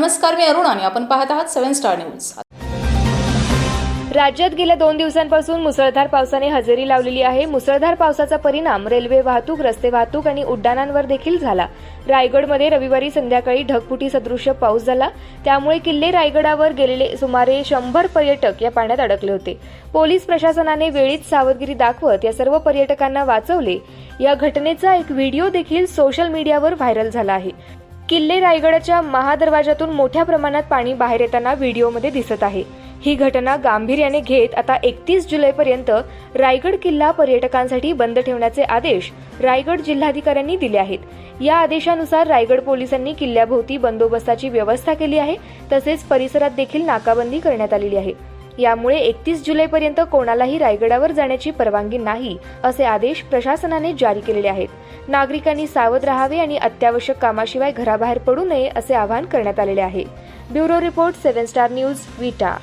नमस्कार मी अरुण आणि आपण पाहत आहात सेव्हन स्टार न्यूज. राज्यात गेल्या दोन दिवसांपासून मुसळधार पावसाने हजेरी लावलेली आहे. मुसळधार पावसाचा परिणाम रेल्वे वाहतूक रस्ते वाहतूक आणि उड्डाणांवर देखील झाला. रायगडमध्ये रविवारी संध्याकाळी ढगफुटी सदृश्य पाऊस झाला. त्यामुळे किल्ले रायगडावर गेलेले सुमारे शंभर पर्यटक या पाण्यात अडकले होते. पोलीस प्रशासनाने वेळीच सावधगिरी दाखवत या सर्व पर्यटकांना वाचवले. या घटनेचा एक व्हिडिओ देखील सोशल मीडियावर व्हायरल झाला आहे. किल्ले रायगडाच्या महादरवाजातून मोठ्या प्रमाणात पाणी बाहेर येताना व्हिडिओमध्ये दिसत आहे. ही घटना गांभीर्याने घेत आता एकतीस जुलैपर्यंत रायगड किल्ला पर्यटकांसाठी बंद ठेवण्याचे आदेश रायगड जिल्हाधिकाऱ्यांनी दिले आहेत. या आदेशानुसार रायगड पोलिसांनी किल्ल्याभोवती बंदोबस्ताची व्यवस्था केली आहे तसेच परिसरात देखील नाकाबंदी करण्यात आलेली आहे. यामुळे एकतीस जुलैपर्यंत कोणालाही रायगडावर जाण्याची परवानगी नाही असे आदेश प्रशासनाने जारी केलेले आहेत. नागरिकांनी सावध राहावे आणि अत्यावश्यक कामाशिवाय घराबाहेर पडू नये असे आवाहन करण्यात आलेले आहे. Bureau report seven star news Vita.